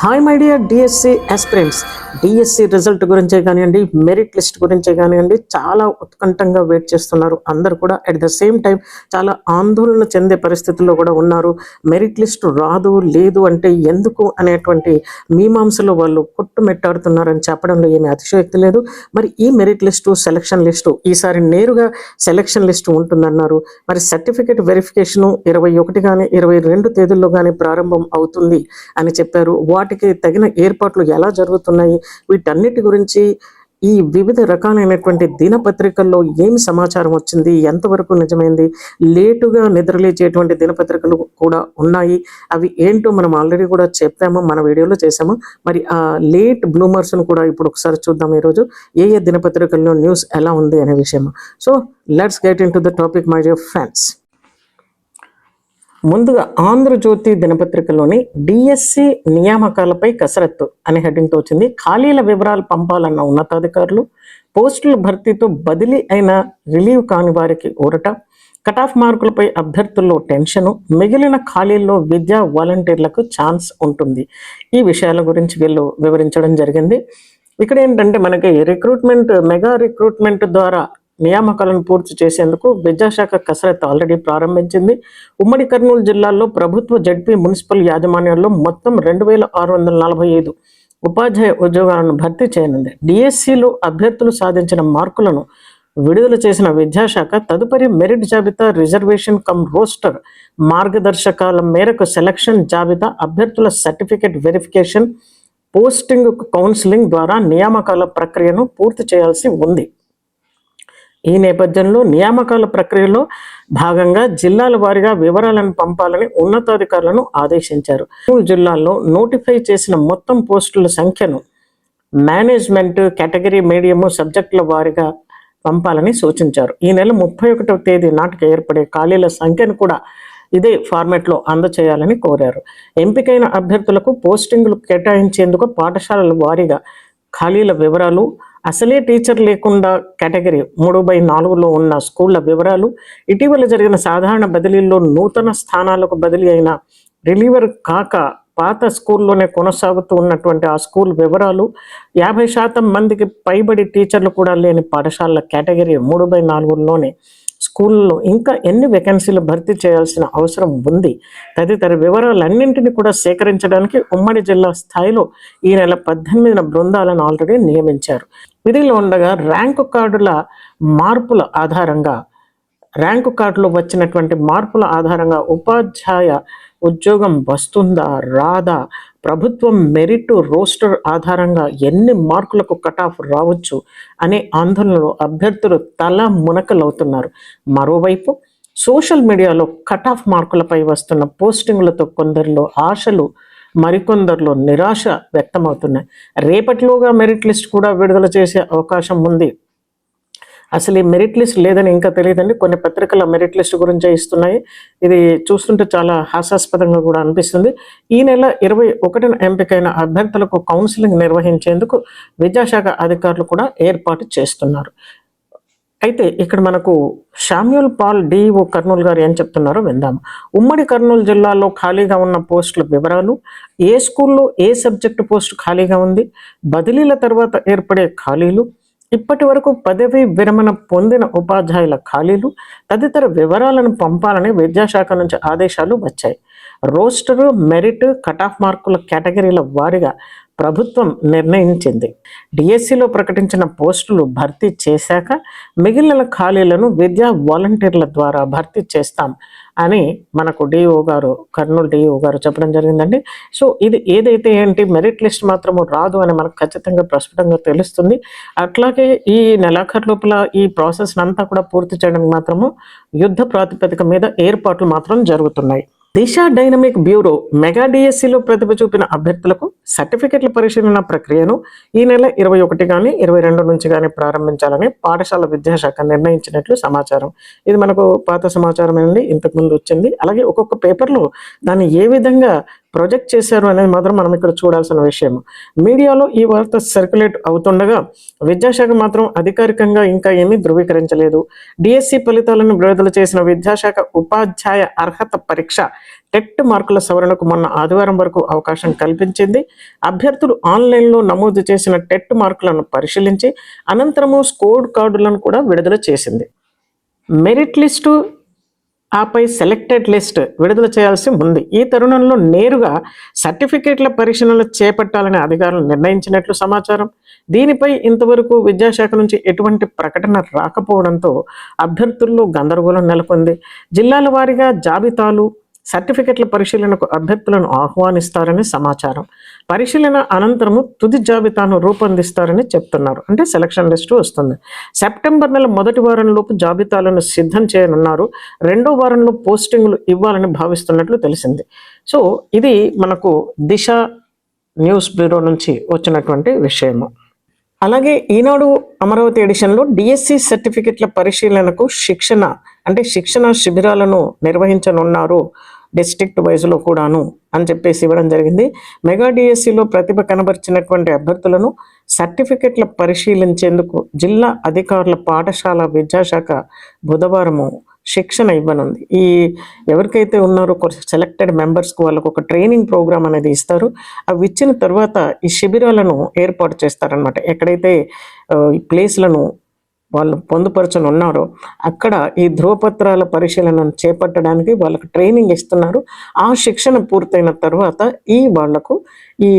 Hi my dear DSC aspirants DSC result గురించే కానివ్వండి merit list గురించే కానివ్వండి చాలా ఉత్కంఠంగా వెయిట్ చేస్తున్నారు. అందరు కూడా అట్ ద సేమ్ టైం చాలా ఆందోళన చెందే పరిస్థితుల్లో కూడా ఉన్నారు. మెరిట్ లిస్ట్ రాదు లేదు అంటే ఎందుకు అనేటువంటి మీమాంసలో వాళ్ళు కొట్టుమెట్టాడుతున్నారని చెప్పడంలో ఏమీ అతిశయోక్తి లేదు. మరి ఈ మెరిట్ లిస్టు సెలక్షన్ లిస్టు ఈసారి నేరుగా సెలక్షన్ లిస్టు ఉంటుందన్నారు. మరి సర్టిఫికేట్ వెరిఫికేషను ఇరవై ఒకటి కానీ ఇరవై రెండు తేదీల్లో కానీ ప్రారంభం అవుతుంది అని చెప్పారు. వాట్ వాటికి తగిన ఏర్పాట్లు ఎలా జరుగుతున్నాయి? వీటన్నిటి గురించి ఈ వివిధ రకాలైనటువంటి దినపత్రికల్లో ఏమి సమాచారం వచ్చింది? ఎంతవరకు నిజమైంది? లేటుగా నిద్రలేచేటువంటి దినపత్రికలు కూడా ఉన్నాయి. అవి ఏంటో మనం ఆల్రెడీ కూడా చెప్పాము మన వీడియోలో చేసాము మరి ఆ లేట్ బ్లూమర్స్ను కూడా ఇప్పుడు ఒకసారి చూద్దాం ఈరోజు. ఏ ఏ దినపత్రికల్లో న్యూస్ ఎలా ఉంది అనే విషయం so let's get into the topic my dear friends. ముందుగా ఆంధ్రజ్యోతి దినపత్రికలోని డిఎస్సి నియామకాలపై కసరత్తు అనే హెడ్డింగ్తో వచ్చింది. ఖాళీల వివరాలు పంపాలన్న ఉన్నతాధికారులు పోస్టుల భర్తీతో బదిలీ అయిన రిలీవ్ కాని వారికి ఊరట కట్ ఆఫ్ మార్కులపై అభ్యర్థుల్లో టెన్షను మిగిలిన ఖాళీల్లో విద్యా వాలంటీర్లకు ఛాన్స్ ఉంటుంది. ఈ విషయాల గురించి వీళ్ళు వివరించడం జరిగింది. ఇక్కడ ఏంటంటే మనకి రిక్రూట్మెంట్ మెగా రిక్రూట్మెంట్ ద్వారా నియామకాలను పూర్తి చేసేందుకు విద్యాశాఖ కసరత్తు ఆల్రెడీ ప్రారంభించింది. ఉమ్మడి కర్నూలు జిల్లాలో ప్రభుత్వ జడ్పీ మున్సిపల్ యాజమాన్యంలో మొత్తం రెండు వేల ఆరు వందల నలభై ఐదు ఉపాధ్యాయ ఉద్యోగాలను భర్తీ చేయనుంది. డిఎస్సిలో అభ్యర్థులు సాధించిన మార్కులను విడుదల చేసిన విద్యాశాఖ తదుపరి మెరిట్ జాబితా రిజర్వేషన్ కమ్ రోస్టర్ మార్గదర్శకాల మేరకు సెలక్షన్ జాబితా అభ్యర్థుల సర్టిఫికేట్ వెరిఫికేషన్ పోస్టింగ్ కౌన్సిలింగ్ ద్వారా నియామకాల ప్రక్రియను పూర్తి చేయాల్సి ఉంది. ఈ నేపథ్యంలో నియామకాల ప్రక్రియలో భాగంగా జిల్లాల వారీగా వివరాలను పంపాలని ఉన్నతాధికారులను ఆదేశించారు. జిల్లాల్లో నోటిఫై చేసిన మొత్తం పోస్టుల సంఖ్యను మేనేజ్మెంట్ కేటగిరీ మీడియము సబ్జెక్టుల వారీగా పంపాలని సూచించారు. ఈ నెల ముప్పై ఒకటవ తేదీ నాటికి ఏర్పడే ఖాళీల సంఖ్యను కూడా ఇదే ఫార్మాట్లో అందచేయాలని కోరారు. ఎంపికైన అభ్యర్థులకు పోస్టింగులు కేటాయించేందుకు పాఠశాలల వారీగా ఖాళీల వివరాలు అసలే టీచర్ లేకుండా కేటగిరీ మూడు బై నాలుగులో ఉన్న స్కూళ్ళ వివరాలు ఇటీవల జరిగిన సాధారణ బదిలీల్లో నూతన స్థానాలకు బదిలీ అయిన రిలీవర్ కాక పాత స్కూల్లోనే కొనసాగుతూ ఉన్నటువంటి ఆ స్కూల్ వివరాలు యాభై శాతం మందికి పైబడి టీచర్లు కూడా లేని పాఠశాలల కేటగిరీ మూడు బై నాలుగులోనే స్కూల్లో ఇంకా ఎన్ని వేకెన్సీలు భర్తీ చేయాల్సిన అవసరం ఉంది? తదితర వివరాలన్నింటినీ కూడా సేకరించడానికి ఉమ్మడి జిల్లా స్థాయిలో ఈ నెల పద్దెనిమిదిన బృందాలను ఆల్రెడీ నియమించారు. విధిలో ఉండగా ర్యాంకు కార్డుల మార్పుల ఆధారంగా ర్యాంకు కార్డులో వచ్చినటువంటి మార్పుల ఆధారంగా ఉపాధ్యాయ ఉద్యోగం వస్తుందా రాదా? ప్రభుత్వం మెరిట్ రోస్టర్ ఆధారంగా ఎన్ని మార్కులకు కట్ ఆఫ్ రావచ్చు అనే ఆందోళనలో అభ్యర్థులు తల మునకలవుతున్నారు. మరోవైపు సోషల్ మీడియాలో కట్ ఆఫ్ మార్కులపై వస్తున్న పోస్టింగులతో కొందరిలో ఆశలు మరికొందరిలో నిరాశ వ్యక్తమవుతున్నాయి. రేపటిలోగా మెరిట్ లిస్ట్ కూడా విడుదల చేసే అవకాశం ఉంది. అసలు ఈ మెరిట్ లిస్ట్ లేదని ఇంకా తెలియదండి. కొన్ని పత్రికల మెరిట్ లిస్ట్ గురించే ఇస్తున్నాయి. ఇది చూస్తుంటే చాలా హాస్యాస్పదంగా కూడా అనిపిస్తుంది. ఈ నెల ఇరవై ఒకటిన ఎంపికైన అభ్యర్థులకు కౌన్సిలింగ్ నిర్వహించేందుకు విద్యాశాఖ అధికారులు కూడా ఏర్పాటు చేస్తున్నారు. అయితే ఇక్కడ మనకు శామ్యుల్ పాల్ డిఓ కర్నూలు గారు ఏం చెప్తున్నారో విందాం. ఉమ్మడి కర్నూలు జిల్లాలో ఖాళీగా ఉన్న పోస్టుల వివరాలు ఏ స్కూల్లో ఏ సబ్జెక్టు పోస్టు ఖాళీగా ఉంది బదిలీల తర్వాత ఏర్పడే ఖాళీలు ఇప్పటి వరకు పదవి విరమణ పొందిన ఉపాధ్యాయుల ఖాళీలు తదితర వివరాలను పంపాలని విద్యాశాఖ నుంచి ఆదేశాలు వచ్చాయి. రోస్టరు మెరిట్ కట్ ఆఫ్ మార్కుల కేటగిరీల వారీగా ప్రభుత్వం నిర్ణయించింది. డిఎస్సిలో ప్రకటించిన పోస్టులు భర్తీ చేశాక మిగిలిన ఖాళీలను విద్యా వాలంటీర్ల ద్వారా భర్తీ చేస్తాం అని మనకు డిఓ గారు కర్నూలు డిఓ గారు చెప్పడం జరిగిందండి. సో ఇది ఏదైతే ఏంటి మెరిట్ లిస్ట్ మాత్రము రాదు అని మనకు ఖచ్చితంగా ప్రస్ఫుటంగా తెలుస్తుంది. అట్లాగే ఈ నెలాఖరు లోపల ఈ ప్రాసెస్ అంతా కూడా పూర్తి చేయడానికి మాత్రము యుద్ధ ప్రాతిపదిక మీద ఏర్పాట్లు మాత్రం జరుగుతున్నాయి. దిశ డైనమిక్ బ్యూరో మెగా డిఎస్సిలో ప్రతిభ చూపిన అభ్యర్థులకు సర్టిఫికెట్ల పరిశీలన ప్రక్రియను ఈ నెల ఇరవై ఒకటి కానీ ఇరవై రెండు నుంచి కానీ ప్రారంభించాలని పాఠశాల విద్యాశాఖ నిర్ణయించినట్లు సమాచారం. ఇది మనకు పాత సమాచారం అండి ఇంతకుముందు వచ్చింది. అలాగే ఒక్కొక్క పేపర్లో దాన్ని ఏ విధంగా ప్రొజెక్ట్ చేశారు అనేది మాత్రం మనం ఇక్కడ చూడాల్సిన విషయం. మీడియాలో ఈ వార్త సర్క్యులేట్ అవుతుండగా విద్యాశాఖ మాత్రం అధికారికంగా ఇంకా ఏమీ ధృవీకరించలేదు. డిఎస్సి ఫలితాలను విడుదల చేసిన విద్యాశాఖ ఉపాధ్యాయ అర్హత పరీక్ష టెట్ మార్కుల సవరణకు మొన్న ఆదివారం వరకు అవకాశం కల్పించింది. అభ్యర్థులు ఆన్లైన్లో నమోదు చేసిన టెట్ మార్కులను పరిశీలించి అనంతరము స్కోర్ కార్డులను కూడా విడుదల చేసింది. మెరిట్ లిస్టు ఆపై సెలెక్టెడ్ లిస్ట్ విడుదల చేయాల్సి ఉంది. ఈ తరుణంలో నేరుగా సర్టిఫికేట్ల పరిశీలన చేపట్టాలని అధికారులు నిర్ణయించినట్లు సమాచారం. దీనిపై ఇంతవరకు విద్యాశాఖ నుంచి ఎటువంటి ప్రకటన రాకపోవడంతో అభ్యర్థుల్లో గందరగోళం నెలకొంది. జిల్లాల వారీగా జాబితాలు సర్టిఫికెట్ల పరిశీలనకు అభ్యర్థులను ఆహ్వానిస్తారని సమాచారం. పరిశీలన అనంతరము తుది జాబితాను రూపొందిస్తారని చెప్తున్నారు. అంటే సెలక్షన్ లిస్టు వస్తుంది. సెప్టెంబర్ నెల మొదటి వారంలోపు జాబితాలను సిద్ధం చేయనున్నారు. రెండో వారంలో పోస్టింగ్లు ఇవ్వాలని భావిస్తున్నట్లు తెలిసింది. సో ఇది మనకు దిశ న్యూస్ బ్యూరో నుంచి వచ్చినటువంటి విషయము. అలాగే ఈనాడు అమరావతి ఎడిషన్లో డిఎస్సి సర్టిఫికెట్ల పరిశీలనకు శిక్షణ అంటే శిక్షణ శిబిరాలను నిర్వహించనున్నారు డిస్ట్రిక్ట్ వైజ్లో కూడాను అని చెప్పేసి ఇవ్వడం జరిగింది. మెగా డిఎస్సిలో ప్రతిభ కనబరిచినటువంటి అభ్యర్థులను సర్టిఫికెట్ల పరిశీలించేందుకు జిల్లా అధికారుల పాఠశాల విద్యాశాఖ బుధవారము శిక్షణ ఇవ్వనుంది. ఈ ఎవరికైతే ఉన్నారో సెలెక్టెడ్ మెంబర్స్కి వాళ్ళకు ఒక ట్రైనింగ్ ప్రోగ్రామ్ అనేది ఇస్తారు. అవి ఇచ్చిన తర్వాత ఈ శిబిరాలను ఏర్పాటు చేస్తారనమాట ఎక్కడైతే ఈ ప్లేస్లను వాళ్ళు పొందుపరచని ఉన్నారో. అక్కడ ఈ ధ్రువపత్రాల పరిశీలనను చేపట్టడానికి వాళ్ళకు ట్రైనింగ్ ఇస్తున్నారు. ఆ శిక్షణ పూర్తయిన తర్వాత ఈ వాళ్ళకు ఈ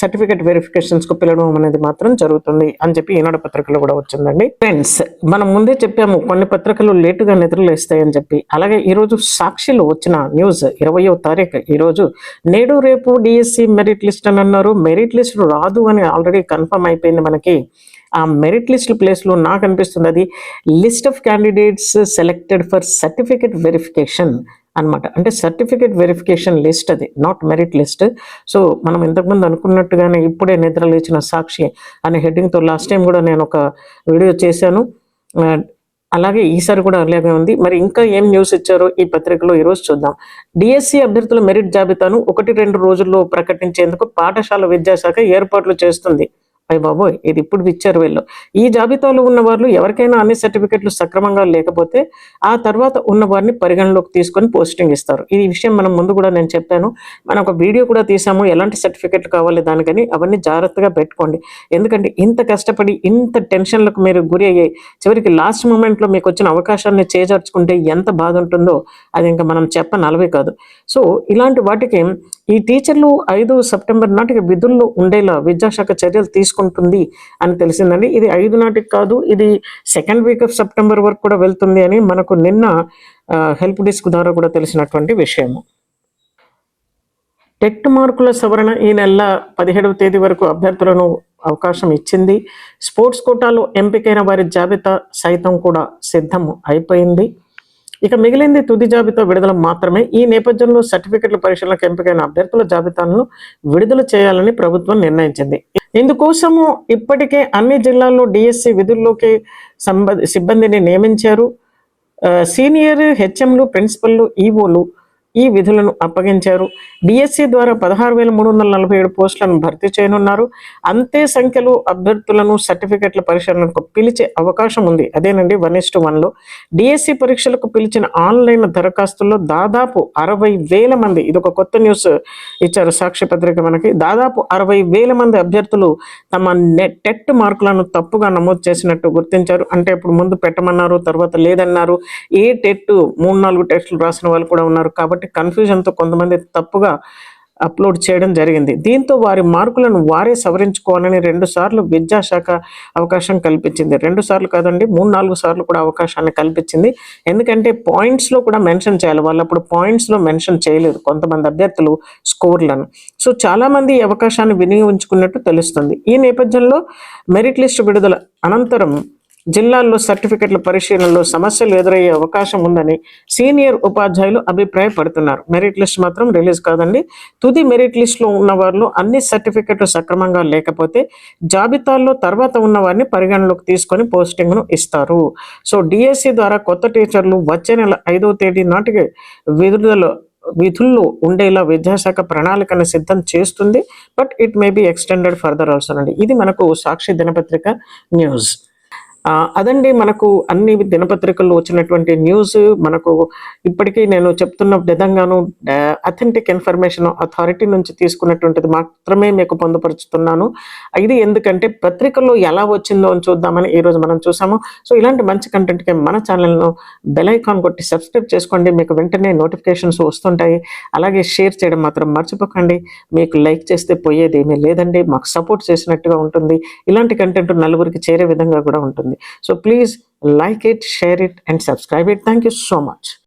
సర్టిఫికేట్ వెరిఫికేషన్స్కు పిలవడం అనేది మాత్రం జరుగుతుంది అని చెప్పి ఈనాడు పత్రికలో కూడా వచ్చిందండి. ఫ్రెండ్స్ మనం ముందే చెప్పాము కొన్ని పత్రికలు లేటుగా నిద్రలేస్తాయని చెప్పి. అలాగే ఈరోజు రోజు సాక్షిలో వచ్చిన న్యూస్ ఇరవయో తారీఖు ఈరోజు నేడు రేపు డిఎస్సి మెరిట్ లిస్ట్ అని అన్నారు. మెరిట్ లిస్ట్ రాదు అని ఆల్రెడీ కన్ఫర్మ్ అయిపోయింది మనకి. ఆ మెరిట్ లిస్ట్ ప్లేస్లో నాకు అనిపిస్తుంది అది list of candidates selected for certificate verification అన్నమాట. అంటే సర్టిఫికేట్ వెరిఫికేషన్ లిస్ట్ అది నాట్ మెరిట్ లిస్ట్ సో మనం ఇంతకుముందు అనుకున్నట్టుగానే ఇప్పుడే నిద్ర లేచిన సాక్షి అనే హెడ్డింగ్తో లాస్ట్ టైం కూడా నేను ఒక వీడియో చేశాను. అలాగే ఈసారి కూడా అలాగే ఉంది. మరి ఇంకా ఏం న్యూస్ ఇచ్చారో ఈ పత్రికలో ఈరోజు చూద్దాం. డిఎస్సి అభ్యర్థుల మెరిట్ జాబితాను ఒకటి రెండు రోజుల్లో ప్రకటించేందుకు పాఠశాల విద్యాశాఖ ఏర్పాట్లు చేస్తుంది. అయ్య బాబోయ్ ఇది ఇప్పుడు ఇచ్చారు వీళ్ళు. ఈ జాబితాలో ఉన్న వాళ్ళు ఎవరికైనా అన్ని సర్టిఫికెట్లు సక్రమంగా లేకపోతే ఆ తర్వాత ఉన్న వారిని పరిగణలోకి తీసుకొని పోస్టింగ్ ఇస్తారు. ఈ విషయం మనం ముందు కూడా నేను చెప్పాను. మనం ఒక వీడియో కూడా తీసాము. ఎలాంటి సర్టిఫికెట్లు కావాలి దానికని అవన్నీ జాగ్రత్తగా పెట్టుకోండి. ఎందుకంటే ఇంత కష్టపడి ఇంత టెన్షన్లకు మీరు గురి అయ్యాయి చివరికి లాస్ట్ మూమెంట్లో మీకు వచ్చిన అవకాశాన్ని చేజార్చుకుంటే ఎంత బాధ ఉంటుందో అది ఇంకా మనం చెప్ప నలవే కాదు. సో ఇలాంటి వాటికి ఈ టీచర్లు ఐదు సెప్టెంబర్ నాటికి విధుల్లో ఉండేలా విద్యాశాఖ చర్యలు తీసుకుంటుంది అని తెలిసిందండి. ఇది ఐదు నాటికి కాదు ఇది సెకండ్ వీక్ ఆఫ్ సెప్టెంబర్ వరకు కూడా వెళ్తుంది అని మనకు నిన్న హెల్ప్ డెస్క్ ద్వారా కూడా తెలిసినటువంటి విషయము. టెట్ మార్కుల సవరణ ఈ నెల పదిహేడవ తేదీ వరకు అభ్యర్థులను అవకాశం ఇచ్చింది. స్పోర్ట్స్ కోటాలో ఎంపికైన వారి జాబితా సైతం కూడా సిద్ధం అయిపోయింది. ఇక మిగిలింది తుది జాబితా విడుదల మాత్రమే. ఈ నేపథ్యంలో సర్టిఫికెట్ల పరీక్షలకు ఎంపికైన అభ్యర్థుల జాబితాలను విడుదల చేయాలని ప్రభుత్వం నిర్ణయించింది. ఇందుకోసము ఇప్పటికే అన్ని జిల్లాల్లో డిఎస్సి విధుల్లోకి సంబ సిబ్బందిని నియమించారు. సీనియర్ హెచ్ఎంలు ప్రిన్సిపల్లు ఈవోలు ఈ విధులను అప్పగించారు. డిఎస్సి ద్వారా పదహారు వేల మూడు వందల నలభై ఏడు పోస్టులను భర్తీ చేయనున్నారు. అంతే సంఖ్యలో అభ్యర్థులను సర్టిఫికెట్ల పరిశీలనకు పిలిచే అవకాశం ఉంది. అదేనండి వన్ ఇస్టు వన్లో. డిఎస్సి పరీక్షలకు పిలిచిన ఆన్లైన్ దరఖాస్తుల్లో దాదాపు అరవై వేల మంది ఇది ఒక కొత్త న్యూస్ ఇచ్చారు సాక్షి పత్రిక మనకి దాదాపు అరవై వేల మంది అభ్యర్థులు తమ నెట్ టెట్ మార్కులను తప్పుగా నమోదు చేసినట్టు గుర్తించారు. అంటే ఇప్పుడు ముందు పెట్టమన్నారు తర్వాత లేదన్నారు. ఏ టెట్ మూడు నాలుగు టెస్టులు రాసిన వాళ్ళు కూడా ఉన్నారు. కాబట్టి కన్ఫ్యూజన్తో కొంతమంది తప్పుగా అప్లోడ్ చేయడం జరిగింది. దీంతో వారి మార్కులను వారే సవరించుకోవాలని రెండు సార్లు విద్యాశాఖ అవకాశం కల్పించింది. రెండు సార్లు కాదండి మూడు నాలుగు సార్లు కూడా అవకాశాన్ని కల్పించింది. ఎందుకంటే పాయింట్స్లో కూడా మెన్షన్ చేయాలి. వాళ్ళు అప్పుడు పాయింట్స్లో మెన్షన్ చేయలేదు కొంతమంది అభ్యర్థులు స్కోర్లను సో చాలామంది ఈ అవకాశాన్ని వినియోగించుకున్నట్టు తెలుస్తుంది. ఈ నేపథ్యంలో మెరిట్ లిస్ట్ విడుదల అనంతరం జిల్లాల్లో సర్టిఫికెట్ల పరిశీలనలో సమస్యలు ఎదురయ్యే అవకాశం ఉందని సీనియర్ ఉపాధ్యాయులు అభిప్రాయపడుతున్నారు. మెరిట్ లిస్ట్ మాత్రం రిలీజ్ కాదండి. తుది మెరిట్ లిస్ట్లో ఉన్న వారిలో అన్ని సర్టిఫికెట్లు సక్రమంగా లేకపోతే జాబితాల్లో తర్వాత ఉన్న వారిని పరిగణలోకి తీసుకొని పోస్టింగ్ను ఇస్తారు. సో డిఎస్సి ద్వారా కొత్త టీచర్లు వచ్చే నెల ఐదవ తేదీ నాటికి విడుదల విధుల్లో ఉండేలా విద్యాశాఖ ప్రణాళికను సిద్ధం చేస్తుంది. But it may be extended further also అండి. ఇది మనకు సాక్షి దినపత్రిక న్యూస్. అదండి మనకు అన్ని దినపత్రికల్లో వచ్చినటువంటి న్యూస్ మనకు ఇప్పటికీ నేను చెప్తున్న విధంగాను అథెంటిక్ ఇన్ఫర్మేషన్ అథారిటీ నుంచి తీసుకున్నటువంటిది మాత్రమే మీకు పొందుపరుచుతున్నాను. ఇది ఎందుకంటే పత్రికల్లో ఎలా వచ్చిందో అని చూద్దామని ఈ రోజు మనం చూసాము. సో ఇలాంటి మంచి కంటెంట్కి మన ఛానల్ను బెల్ ఐకాన్ కొట్టి సబ్స్క్రైబ్ చేసుకోండి. మీకు వెంటనే నోటిఫికేషన్స్ వస్తుంటాయి. అలాగే షేర్ చేయడం మాత్రం మర్చిపోకండి. మీకు లైక్ చేస్తే పోయేది ఏమీ లేదండి. మాకు సపోర్ట్ చేసినట్టుగా ఉంటుంది. ఇలాంటి కంటెంట్ నలుగురికి చేరే విధంగా కూడా ఉంటుంది. So please like it, share it, and subscribe it. Thank you so much.